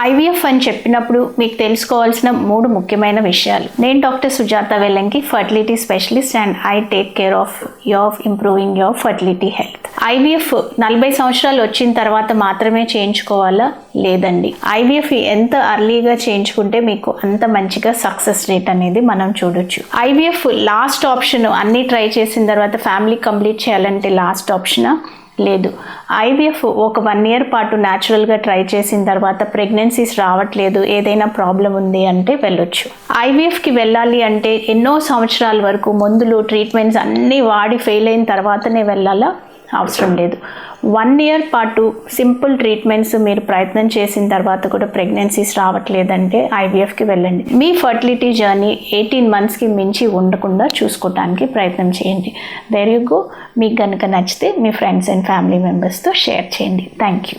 IVF అని చెప్పినప్పుడు మీకు తెలుసుకోవాల్సిన మూడు ముఖ్యమైన విషయాలు. నేను doctor Sujatha Vellanki fertility specialist and I take care of your improving your fertility health. IVF నలభై సంవత్సరాలు వచ్చిన తర్వాత మాత్రమే చేయించుకోవాలా? లేదండి. ఐవీఎఫ్ ఎంత అర్లీగా చేయించుకుంటే మీకు అంత మంచిగా సక్సెస్ రేట్ అనేది మనం చూడొచ్చు. ఐవీఎఫ్ లాస్ట్ ఆప్షన్ అన్నీ ట్రై చేసిన తర్వాత ఫ్యామిలీ కంప్లీట్ చేయాలంటే లాస్ట్ ఆప్షనా లేదు. ఐవీఎఫ్ ఒక వన్ ఇయర్ పాటు న్యాచురల్గా ట్రై చేసిన తర్వాత ప్రెగ్నెన్సీస్ రావట్లేదు. ఏదైనా ప్రాబ్లం ఉంది అంటే వెళ్ళొచ్చు. ఐవీఎఫ్కి వెళ్ళాలి అంటే ఎన్నో సంవత్సరాల వరకు మందులు ట్రీట్మెంట్స్ అన్నీ వాడి ఫెయిల్ అయిన తర్వాతనే వెళ్ళాలా? అవసరం లేదు. వన్ ఇయర్ పాటు సింపుల్ ట్రీట్మెంట్స్ మీరు ప్రయత్నం చేసిన తర్వాత కూడా ప్రెగ్నెన్సీస్ రావట్లేదంటే ఐవీఎఫ్కి వెళ్ళండి. మీ ఫర్టిలిటీ జర్నీ ఎయిటీన్ మంత్స్కి మించి ఉండకుండా చూసుకోవడానికి ప్రయత్నం చేయండి. వెరీ యూ గో మీకు కనుక నచ్చితే మీ ఫ్రెండ్స్ అండ్ ఫ్యామిలీ మెంబర్స్తో షేర్ చేయండి. Thank you